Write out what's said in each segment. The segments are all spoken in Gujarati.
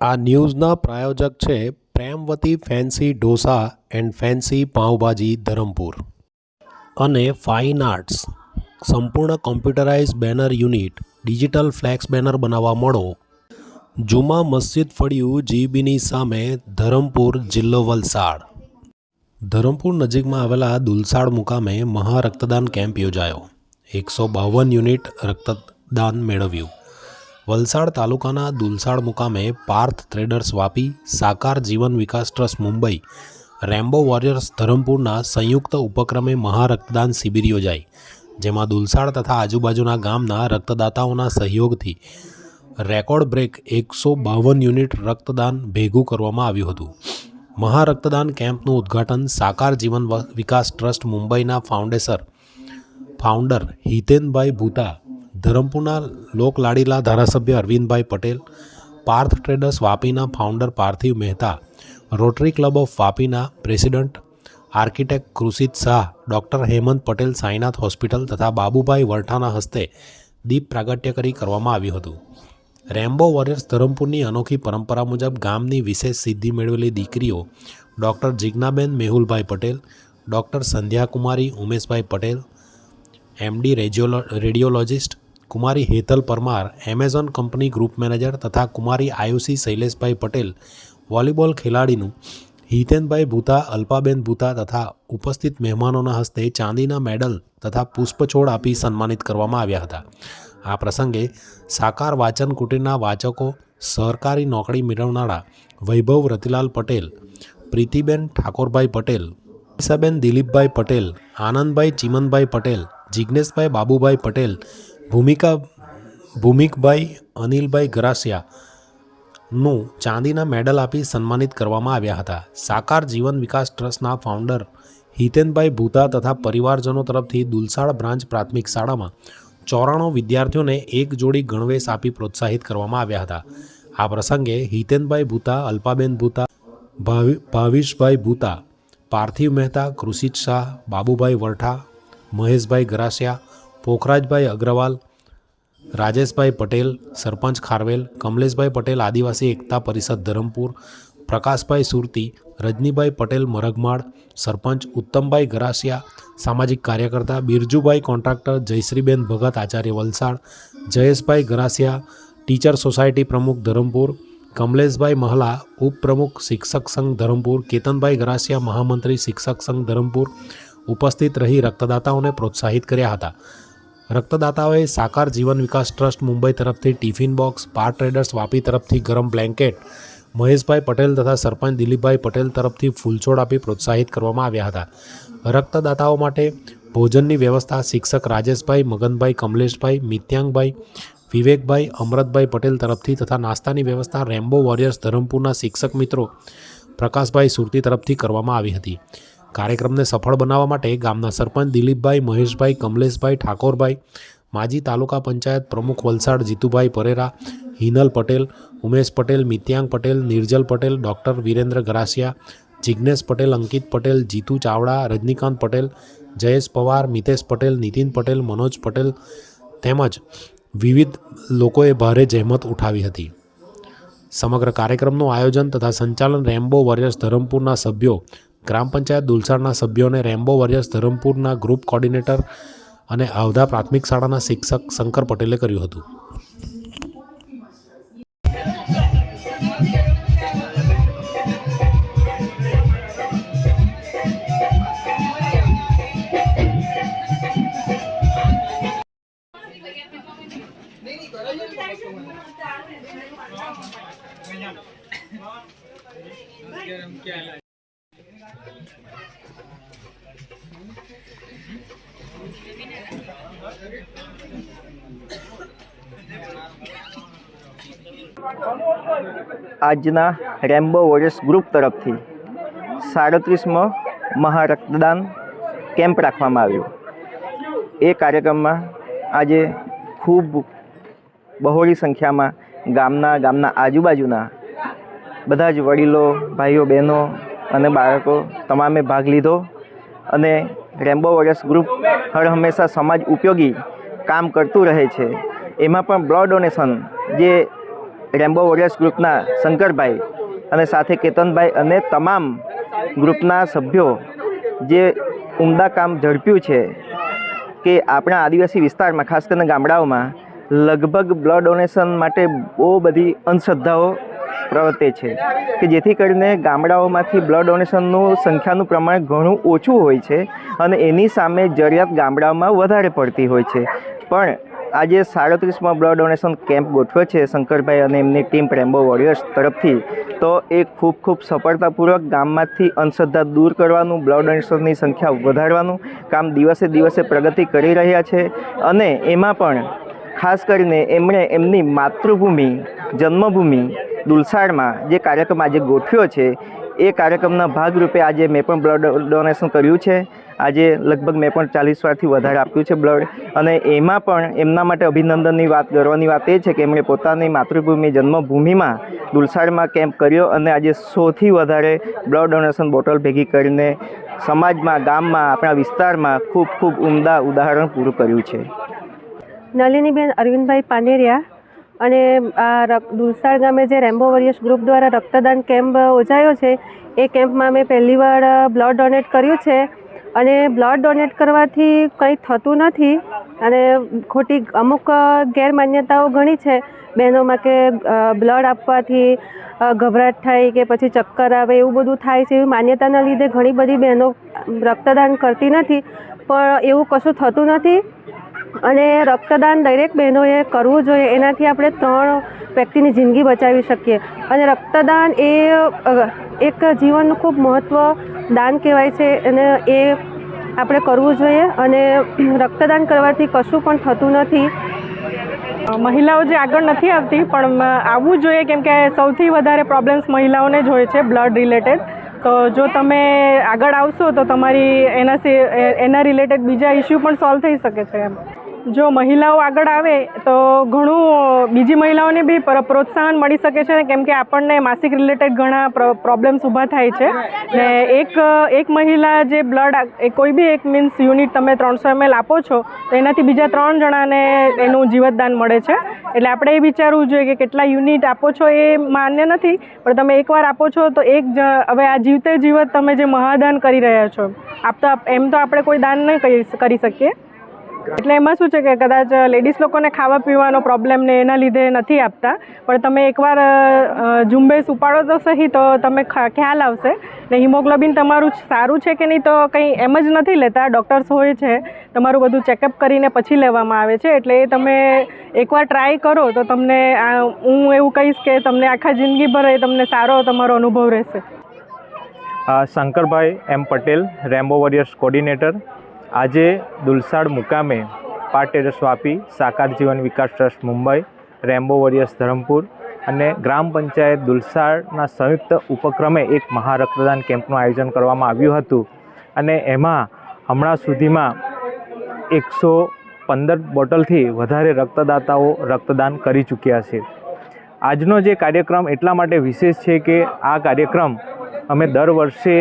આ ન્યૂઝના પ્રાયોજક છે Premvati fancy dosa and fancy pav bhaji Dharampur. અને ફાઇન આર્ટ્સ. સંપૂર્ણ computerise banner unit, digital flex banner બનાવવા મળો. જુમા મસ્જિદ ફળિયું જીબીની સામે ધરમપુર જિલ્લો વલસાડ. ધરમપુર નજીકમાં આવેલા દુલસાડ મુકામે મહા રક્તદાન કેમ્પ યોજાયો. એકસો બાવન યુનિટ રક્તદાન મેળવ્યું. વલસાડ તાલુકાના દુલસાડ મુકામે Parth traders Vapi, Sakar Jivan Vikas trust Mumbai, Rambo warriors ધરમપુરના સંયુક્ત ઉપક્રમે મહા રક્તદાન શિબિર યોજાઈ, જેમાં દુલસાડ તથા આજુબાજુના ગામના રક્તદાતાઓના સહયોગથી રેકોર્ડ બ્રેક એકસો બાવન યુનિટ રક્તદાન ભેગું કરવામાં આવ્યું હતું. મહા રક્તદાન કેમ્પનું ઉદ્ઘાટન સાકાર જીવન વિકાસ ટ્રસ્ટ મુંબઈના ફાઉન્ડેસર, ફાઉન્ડર હિતેનભાઈ ભૂતા ધરમપુરના લોકલાડીલા ધારાસભ્ય Arvindbhai Patel, Parth traders વાપીના founder Parthiv Mehta, Rotary Club of વાપીના president architect Krishit Shah, doctor Hemant Patel Sainath hospital તથા બાબુભાઈ વરઠાના હસ્તે દીપ પ્રાગટ્ય કરી કરવામાં આવ્યું હતું. રેમ્બો વોરિયર્સ ધરમપુરની અનોખી પરંપરા મુજબ ગામની વિશેષ સિદ્ધિ મેળવેલી દીકરીઓ doctor Jignaben Mehulbhai Patel, doctor Sandhyakumari Umeshbhai Patel, MD રેડિયોલો radiologist Kumari Hetal Parmar, Amazon company group manager તથા કુમારી આયુષી શૈલેષભાઈ પટેલ, વોલીબોલ ખેલાડીનું હિતેનભાઈ ભૂતા, અલ્પાબેન ભૂતા તથા ઉપસ્થિત મહેમાનોના હસ્તે ચાંદીના મેડલ તથા પુષ્પછોડ આપી સન્માનિત કરવામાં આવ્યા હતા. આ પ્રસંગે સાકાર વાચન કુટીરના વાચકો સરકારી નોકરી મેળવનારા વૈભવ રતિલાલ પટેલ, પ્રીતિબેન ઠાકોરભાઈ પટેલ ઈસાબેન દિલીપભાઈ પટેલ, આનંદભાઈ ચિમનભાઈ પટેલ જિજ્ઞેશભાઈ બાબુભાઈ પટેલ ભૂમિકા, ભૂમિકભાઈ અનિલભાઈ ગરાસિયાનું ચાંદીના મેડલ આપી સન્માનિત કરવામાં આવ્યા હતા. સાકાર જીવન વિકાસ ટ્રસ્ટના ફાઉન્ડર હિતેનભાઈ ભૂતા તથા પરિવારજનો તરફથી દુલસાડ બ્રાન્ચ પ્રાથમિક શાળામાં ચોરાણું વિદ્યાર્થીઓને એક જોડી ગણવેશ આપી પ્રોત્સાહિત કરવામાં આવ્યા હતા. આ પ્રસંગે હિતેનભાઈ ભૂતા, અલ્પાબેન ભૂતા, ભાવિ, ભાવિશભાઈ ભૂતા, પાર્થિવ મહેતા, કૃષિત શાહ, બાબુભાઈ વરઠા, મહેશભાઈ ગરાસિયા પોખરાજભાઈ અગ્રવાલ, રાજેશભાઈ પટેલ, સરપંચ ખારવેલ, કમલેશભાઈ પટેલ, આદિવાસી એકતા પરિષદ ધરમપુર, પ્રકાશભાઈ સુરતી, રજનીભાઈ પટેલ મરગમાળ, સરપંચ ઉત્તમભાઈ ગરાસિયા, સામાજિક કાર્યકર્તા બિરજુભાઈ કોન્ટ્રાક્ટર, જયશ્રીબેન ભગત, આચાર્ય વલસાડ, જયેશભાઈ ગરાસિયા, ટીચર સોસાયટી પ્રમુખ ધરમપુર, કમલેશભાઈ મહલા, ઉપપ્રમુખ શિક્ષક સંઘ ધરમપુર, કેતનભાઈ ગરાસિયા, મહામંત્રી શિક્ષક સંઘ ધરમપુર ઉપસ્થિત રહી રક્તદાતાઓને પ્રોત્સાહિત કર્યા હતા. રક્તદાતાઓએ સાકાર જીવન વિકાસ ટ્રસ્ટ મુંબઈ તરફથી ટિફિન બોક્સ પાર ટ્રેડર્સ વાપી તરફથી ગરમ બ્લેન્કેટ, મહેશભાઈ પટેલ તથા સરપંચ દિલીપભાઈ પટેલ તરફથી ફૂલછોડ આપી પ્રોત્સાહિત કરવામાં આવ્યા હતા. રક્તદાતાઓ માટે ભોજનની વ્યવસ્થા શિક્ષક રાજેશભાઈ, મગનભાઈ, કમલેશભાઈ, મિત્યાંગભાઈ, વિવેકભાઈ, અમરતભાઈ પટેલ તરફથી તથા નાસ્તાની વ્યવસ્થા રેમ્બો વોરિયર્સ ધરમપુરના શિક્ષક મિત્રો પ્રકાશભાઈ સુરતી તરફથી કરવામાં આવી હતી. કાર્યક્રમને સફળ બનાવવા માટે ગામના સરપંચ દિલીપભાઈ, મહેશભાઈ, કમલેશભાઈ, ઠાકોરભાઈ, માજી તાલુકા પંચાયત પ્રમુખ વલસાડ જીતુભાઈ પરેરા, હિનલ પટેલ, ઉમેશ પટેલ, મિત્યાંગ પટેલ, નિર્જલ પટેલ, ડૉક્ટર વિરેન્દ્ર ગરાસિયા જિજ્ઞેશ પટેલ, અંકિત પટેલ, જીતુ ચાવડા, રજનીકાંત પટેલ, જયેશ પવાર, મિતેશ પટેલ, નીતિન પટેલ, મનોજ પટેલ તેમજ વિવિધ લોકોએ ભારે જહેમત ઉઠાવી હતી. સમગ્ર કાર્યક્રમનું આયોજન તથા સંચાલન રેમ્બો વોરિયર્સ ધરમપુરના સભ્યો ગ્રામ પંચાયત દુલસાડના સભ્યોને રેમ્બો વોરિયર્સ ધરમપુરના ગ્રુપ કોર્ડિનેટર અને આવધા પ્રાથમિક શાળાના શિક્ષક શંકર પટેલે કર્યું હતું. આજના રેમ્બો વોરિયર્સ ગ્રુપ તરફથી સાડત્રીસમો મહારક્તદાન કેમ્પ રાખવામાં આવ્યો. એ કાર્યક્રમમાં આજે ખૂબ બહોળી સંખ્યામાં ગામના ગામના આજુબાજુના બધા જ વડીલો, ભાઈઓ, બહેનો અને બાળકો તમામે ભાગ લીધો અને રેમ્બો વોરિયર્સ ગ્રુપ હર હંમેશા સમાજ ઉપયોગી કામ કરતું રહે છે. એમાં પણ બ્લડ ડોનેશન જે રેમ્બો વોરિયર્સ ગ્રુપના શંકરભાઈ અને સાથે કેતનભાઈ અને તમામ ગ્રુપના સભ્યો જે ઉમદા કામ ઝડપ્યું છે કે આપણા આદિવાસી વિસ્તારમાં, ખાસ કરીને ગામડાઓમાં, લગભગ બ્લડ ડોનેશન માટે બહુ બધી અંધશ્રદ્ધાઓ પ્રવર્તે છે કે જેથી કરીને ગામડાઓમાંથી બ્લડ ડોનેશનનું સંખ્યાનું પ્રમાણ ઘણું ઓછું હોય છે અને એની સામે જરૂરિયાત ગામડાઓમાં વધારે પડતી હોય છે. પણ આજે સાડત્રીસમાં બ્લડ ડોનેશન કેમ્પ ગોઠવ્યો છે શંકરભાઈ અને એમની ટીમ પ્રેમ્બો વોરિયર્સ તરફથી. તો એ ખૂબ ખૂબ સફળતાપૂર્વક ગામમાંથી અંધશ્રદ્ધા દૂર કરવાનું બ્લડ ડોનેશનની સંખ્યા વધારવાનું કામ દિવસે દિવસે પ્રગતિ કરી રહ્યા છે અને એમાં પણ ખાસ કરીને એમણે એમની માતૃભૂમિ, જન્મભૂમિ દુલસાડમાં જે કાર્યક્રમ આજે ગોઠવ્યો છે, એ કાર્યક્રમના ભાગરૂપે આજે મેં પણ બ્લડ ડોનેશન કર્યું છે. આજે લગભગ મેં પણ ચાલીસ વારથી વધારે આપ્યું છે બ્લડ. અને એમાં પણ એમના માટે અભિનંદનની વાત, ગર્વની વાત એ છે કે એમણે પોતાની માતૃભૂમિ જન્મભૂમિમાં દુલસાડમાં કેમ્પ કર્યો અને આજે સૌથી વધારે બ્લડ ડોનેશન બોટલ ભેગી કરીને સમાજમાં, ગામમાં, આપણા વિસ્તારમાં ખૂબ ખૂબ ઉમદા ઉદાહરણ પૂરું કર્યું છે. નલિનીબેન અરવિંદભાઈ પાનેરિયા અને આ દુલસાડ ગામે જે રેમ્બો વોરિયર્સ ગ્રુપ દ્વારા રક્તદાન કેમ્પ યોજાયો છે, એ કેમ્પમાં મેં પહેલીવાર બ્લડ ડોનેટ કર્યું છે. અને બ્લડ ડોનેટ કરવાથી કંઈ થતું નથી અને ખોટી અમુક ગેરમાન્યતાઓ ઘણી છે. બહેનોમાં કે બ્લડ આપવાથી ગભરાટ થાય કે પછી ચક્કર આવે એવું બધું થાય છે એવી માન્યતાના લીધે ઘણી બધી બહેનો રક્તદાન કરતી નથી. પણ એવું કશું થતું નથી. અને રક્તદાન દરેક બહેનોએ કરવું જોઈએ. એનાથી આપણે ત્રણ વ્યક્તિની જિંદગી બચાવી શકીએ. અને રક્તદાન એ એક જીવનનું ખૂબ મહત્ત્વ દાન કહેવાય છે અને એ આપણે કરવું જોઈએ. અને રક્તદાન કરવાથી કશું પણ થતું નથી. મહિલાઓ જે આગળ નથી આવતી, પણ આવવું જોઈએ કેમ કે સૌથી વધારે પ્રોબ્લેમ્સ મહિલાઓને જ હોય છે બ્લડ રિલેટેડ તો જો તમે આગળ આવશો તો તમારી એના એના રિલેટેડ બીજા ઇસ્યુ પણ સોલ્વ થઈ શકે છે એમ. જો મહિલાઓ આગળ આવે, તો ઘણું બીજી મહિલાઓને બી પ્ર- પ્રોત્સાહન મળી શકે છે કેમ કે આપણને માસિક રિલેટેડ ઘણા પ્રોબ્લેમ્સ ઊભા થાય છે. ને એક એક મહિલા જે બ્લડ કોઈ બી એક મીન્સ યુનિટ તમે ત્રણસો એમએલ આપો છો, તો એનાથી બીજા ત્રણ જણાને એનું જીવતદાન મળે છે. એટલે આપણે એ વિચારવું જોઈએ કે કેટલા યુનિટ આપો છો એ માન્ય નથી, પણ તમે એકવાર આપો છો તો એક જ, હવે આ જીવતે જીવત તમે જે મહાદાન કરી રહ્યા છો આપતા એમ તો આપણે કોઈ દાન કરી કરી શકીએ. એટલે એમાં શું છે કે કદાચ લેડીઝ લોકોને ખાવા પીવાનો પ્રોબ્લેમ ને એના લીધે નથી આપતા પણ તમે એકવાર ઝુંબેશ ઉપાડો તો સહી તો તમે ખ્યાલ આવશે. ને હિમોગ્લોબિન તમારું સારું છે કે નહીં તો કંઈ એમ જ નથી લેતા ડૉક્ટર્સ હોય છે તમારું બધું ચેકઅપ કરીને પછી લેવામાં આવે છે એટલે એ તમે એકવાર ટ્રાય કરો તો તમને હું એવું કહીશ કે તમને આખા જિંદગીભર એ તમને સારો તમારો અનુભવ રહેશે. Shankarbhai M Patel Rambo warriors coordinator આજે દુલસાડ મુકામે પાર્ટ સ્વાપી Vapi, Sakar Jeevan Vikas trust Mumbai, Rambo Warriors Dharampur અને ગ્રામ પંચાયત દુલસાડના સંયુક્ત ઉપક્રમે એક મહા રક્તદાન કેમ્પનું આયોજન કરવામાં આવ્યું હતું. અને એમાં હમણાં સુધીમાં એકસો પંદર બોટલથી વધારે રક્તદાતાઓ રક્તદાન કરી ચૂક્યા છે. આજનો જે કાર્યક્રમ એટલા માટે વિશેષ છે કે આ કાર્યક્રમ અમે દર વર્ષે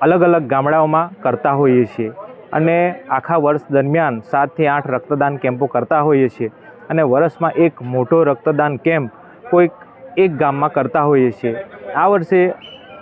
અલગ અલગ ગામડાઓમાં કરતા હોઈએ છીએ. અને આખા વર્ષ દરમિયાન સાતથી આઠ રક્તદાન કેમ્પો કરતા હોઈએ છીએ અને વર્ષમાં એક મોટો રક્તદાન કેમ્પ કોઈક એક ગામમાં કરતા હોઈએ છીએ. આ વર્ષે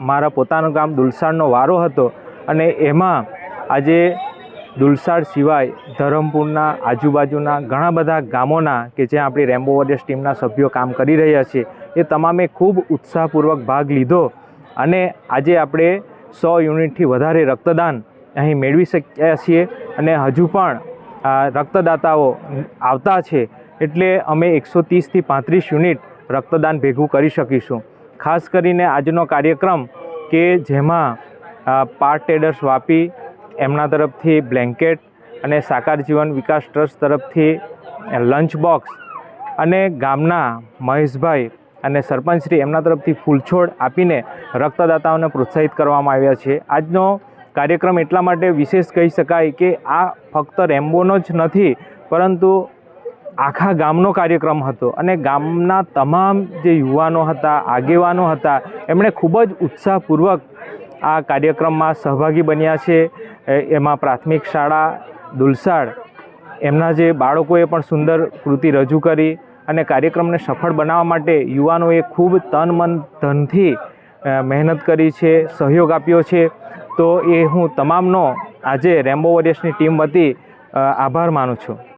મારા પોતાનું ગામ દુલસાડનો વારો હતો અને એમાં આજે દુલસાડ સિવાય ધરમપુરના આજુબાજુના ઘણા બધા ગામોના કે જ્યાં આપણી રેમ્બો વોરિયર્સ ટીમના સભ્યો કામ કરી રહ્યા છે, એ તમામે ખૂબ ઉત્સાહપૂર્વક ભાગ લીધો અને આજે આપણે સો યુનિટથી વધારે રક્તદાન અહીં મેળવી શક્યા છીએ અને હજુ પણ રક્તદાતાઓ આવતા છે એટલે અમે એકસો ત્રીસથી પાંત્રીસ યુનિટ રક્તદાન ભેગું કરી શકીશું. ખાસ કરીને આજનો કાર્યક્રમ કે જેમાં પાર્ટ ટેડર્સ વાપી, એમના તરફથી બ્લેન્કેટ અને સાકાર જીવન વિકાસ ટ્રસ્ટ તરફથી લંચ બોક્સ અને ગામના મહેશભાઈ અને સરપંચશ્રી એમના તરફથી ફૂલછોડ આપીને રક્તદાતાઓને પ્રોત્સાહિત કરવામાં આવ્યા છે. આજનો કાર્યક્રમ એટલા માટે વિશેષ કહી શકાય કે આ ફક્ત રેમ્બોનો જ નથી, પરંતુ આખા ગામનો કાર્યક્રમ હતો. અને ગામના તમામ જે યુવાનો હતા, આગેવાનો હતા, એમણે ખૂબ જ ઉત્સાહપૂર્વક આ કાર્યક્રમમાં સહભાગી બન્યા છે. એમાં પ્રાથમિક શાળા, દુલસાડ, એમના જે બાળકોએ પણ સુંદર કૃતિ રજૂ કરી અને કાર્યક્રમને સફળ બનાવવા માટે યુવાનોએ ખૂબ તન મન ધનથી મહેનત કરી છે, સહયોગ આપ્યો છે. તો એ હું તમામનો આજે રેમ્બો વોરિયર્સની ટીમ વતી આભાર માનું છું.